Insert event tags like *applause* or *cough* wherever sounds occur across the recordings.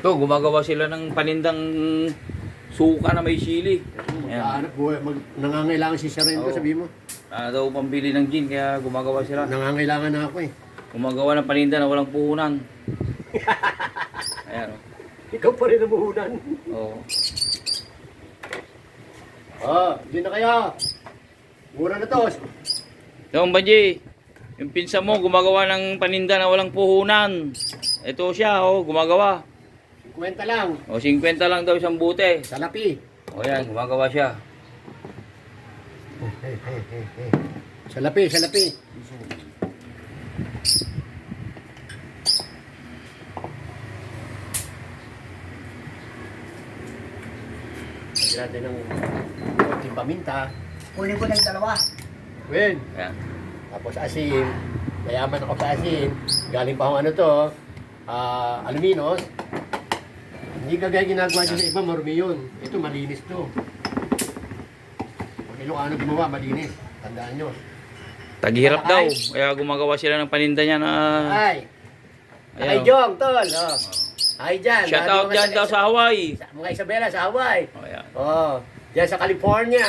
To, gumagawa sila ng panindang suka na may sili. Ayan. Magkahanap buhay, mag, nangangailangan si Sarento, Oo. sabi mo. Ah, daw pambili ng gin, kaya gumagawa sila. Nangangailangan na ako eh. Gumagawa ng paninda na walang puhunan. Ayan. Ikaw pa rin namuhunan. Oh. Ah, di na kaya. Mura na to. Yung Banji, yung pinsa mo gumagawa ng paninda na walang puhunan. Ito siya, oh, gumagawa. 50 lang. O, 50 lang daw isang bute. Salapi. O yan, gumagawa siya. Salapi, salapi. Lagyan natin ng konting paminta. Kunin ko ng dalawa. Wen. Ayan. Tapos asin. Mayaman ako sa asin. Galing pa akong ano to. ah aluminos. Hindi kagaya ginagawa niyo sa iba, marumi yun. Ito, malinis to. Pag Ilocano gumawa, malinis. Tandaan nyo. Taghirap daw. Kaya gumagawa sila ng paninda niya na... Ay! Ay, Ayan. oh. Jong, tol! Oh. Ay, dyan. Shout Lahat out mga dyan daw sa Hawaii. sa- Mga Isabela sa Hawaii. O yan. Oh, dyan sa California.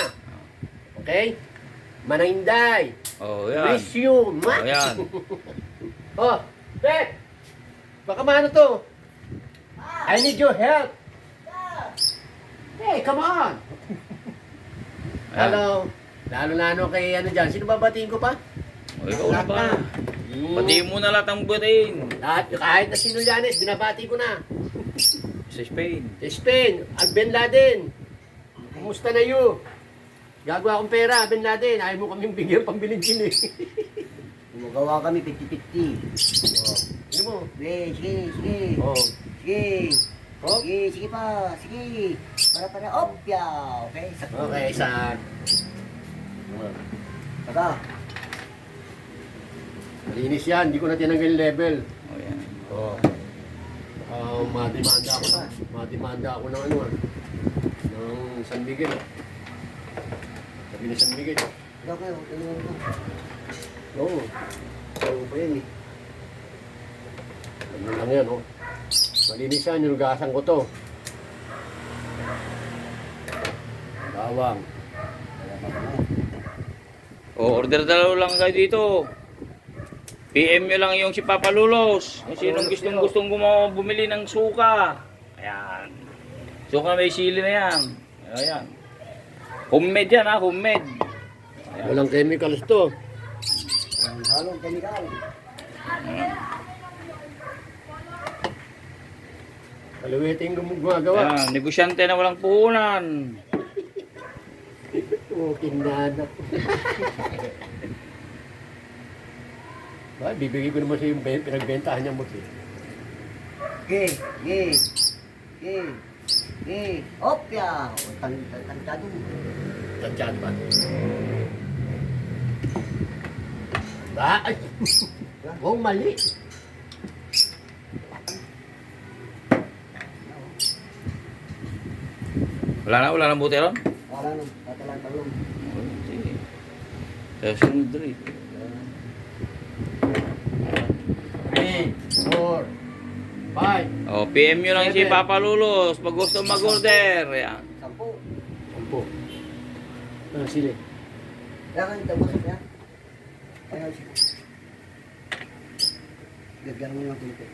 Okay? Manainday. O yan. Miss you, ma. O yan. Oh, Beth! *laughs* Baka maano to? I need your help. Hey, come on. *laughs* Hello. Lalo na ano kay ano dyan. Sino babatiin ko pa? O ikaw na Lahat ba? Hmm. Pati mo na lahat ang butin. Lahat, kahit na sino yan, eh, binabati ko na. Sa Spain. Sa Spain, ang Bin Laden. Kumusta na you? Gagawa akong pera, Bin Laden. Ayaw mo kaming bigyan pambilin gin eh. Gumagawa kami 50-50. *laughs* oh. Mo? Sige, sige, sige. Oh. Sige. Oh. Sige, sige pa. Sige. Para para. Opya. Okay. Sa Okay, isa. Saka. Malinis yan, hindi ko na tinanggal yung level. O yan. Oh. Uh, mademanda ako na. Mademanda ako ng ano ah. Ng San Miguel ah. Sabi na San Miguel. Ikaw kayo. Oo. Oo pa yan eh. Ano lang yan oh. Malinis yan, yung ko to. Bawang. O, order dalaw lang kayo dito. PM nyo lang yung si Papa Lulos. Kung sinong gustong gustong gumawa bumili ng suka. Ayan. Suka may sili na yan. Ayan. Homemade yan ha, homemade. Ayan. Walang chemicals to. Ang halong kemikal. Kalawitin ko gumagawa. Ayan, negosyante na walang puhunan. Oh, kinana. ba, bibigay ko naman sa yung ben- pinagbentahan niya mo. eh. Sige. Sige. Sige. Sige. Opya. O, tan- tan- Tantado. Tandyan ba? Ba? Ay! *laughs* Oh, mali. Wala na, wala na buti ron? Wala nang tatalang talong. Sige. Kaya sunod rin. Three, four, five, O, PM nyo lang si Papa Lulos pag gusto mag-order. Ayan. Sampo. sampo. Ah, sili. Kaya kan tapos ya. Kaya siya. Gagawin mo ng tulpo.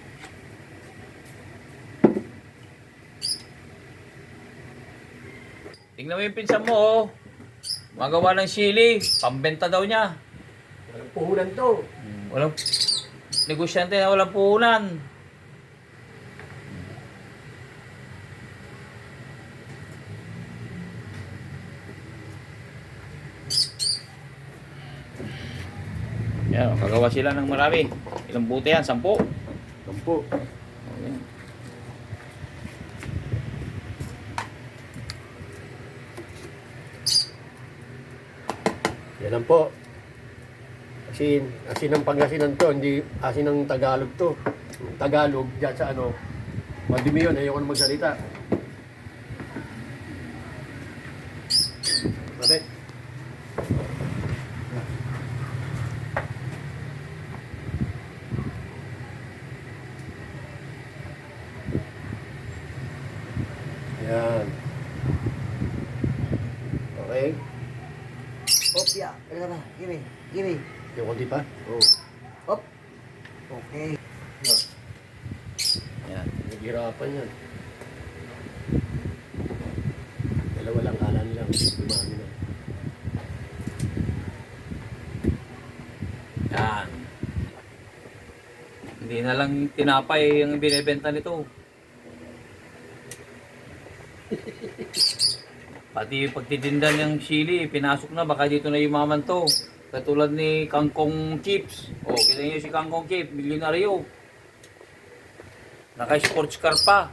Tingnan mo yung pinsan mo, oh. Magawa ng sili. Pambenta daw niya. Walang puhunan to. Walang negosyante na walang puhunan. Yan, kagawa sila ng marami. Ilang buti yan? Sampu? Sampo. Yan lang po. Asin, asin ng Pangasinan to, hindi asin ng Tagalog to. Tagalog, dyan sa ano, madumi yun, ayoko na magsalita. Bakit? Yan. Okay. Ano ba? Give Give Yung konti pa? Oo. Op. Okay. Yan. Naghirapan yan. Dalawa lang kala nila. Dumami na. Yan. Hindi na lang tinapay ang binebenta nito. *laughs* Pati yung pagtitinda ng sili, pinasok na, baka dito na yumaman to. Katulad ni Kangkong Chips. O, kita niyo si Kangkong Chips, milyonaryo. Naka-sports car pa.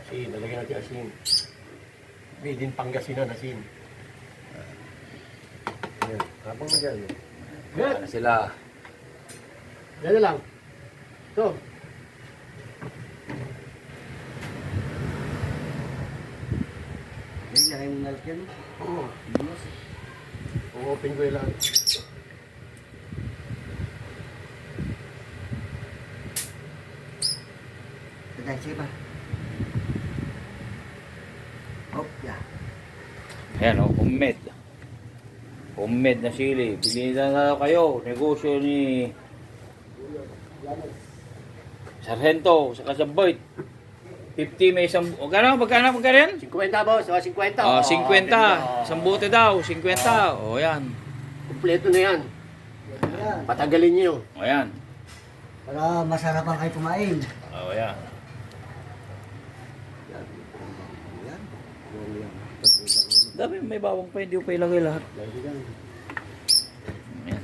Asin. Nalagyan natin asin. Made in Pangasinan asin. Yan. Habang na Yan. Ano sila? Yan na lang. Ito. Yan, lagay mo na yan. Oo. O-open ko yung lahat. Tagal, sige pa. Opya. Ayan o, homemade. Homemade na sili. Bilhin na na kayo. Negosyo ni Sargento sa Kasabait. 50 may isang... O gano'n? Magkano? Magkano yan? 50 boss. O, 50. Oh, O, 50. Isang bote daw. 50. O, yan. Kompleto na yan. Yan. Patagalin niyo. O, yan. Para masarapan kayo kumain. O. Yan. Dami, may bawang pa. Hindi ko pa ilagay lahat. Yan.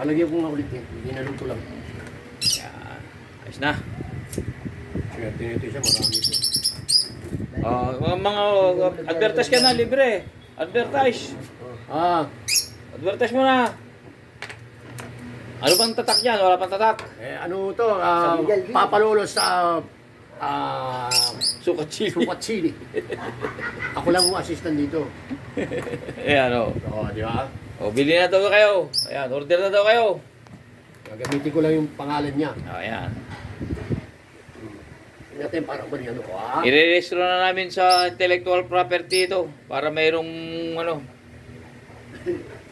Lalagyan ko nga ulit yan. Hindi naluto lang. Yan. Ayos na. Swerte nito siya. Marami ito. Oh, mga, mga advertise ka na, libre. Advertise. Ah. Advertise mo na. Ano bang tatak yan? Wala pang tatak. Eh, ano to? Ah, San Miguel, Villa. Ah, Sukat chili. Sukat Chili. *laughs* Ako lang ang assistant dito. Ayan o. Oo, di ba? O, bili na daw kayo. Ayan, order na daw kayo. Gagamitin ko lang yung pangalan niya. O, ayan. Hindi natin parang ba ano ko, ha? I-registro na namin sa intellectual property ito para mayroong ano,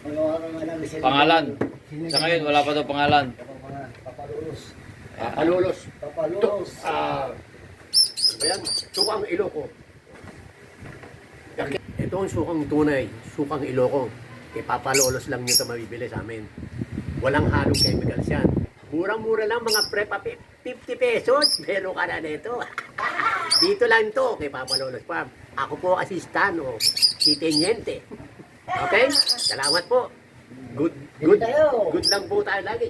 Magawa ka nga namin sila. pangalan. Sa ngayon, wala pa daw pangalan. Papalulos. Papalulos. Ito, Papalulos. ah, ano yan? Sukang Iloko. Ito ang sukang tunay, sukang Iloko. Kay Papalolos lang nyo ito mabibili sa amin. Walang halong chemicals yan. Murang-mura lang mga prep 50 pesos. *laughs* Meron ka na nito. *laughs* Dito lang to kay Papalolos Farm. Ako po assistant o si Teniente. Okay? Salamat po. Good, good, good lang po tayo lagi.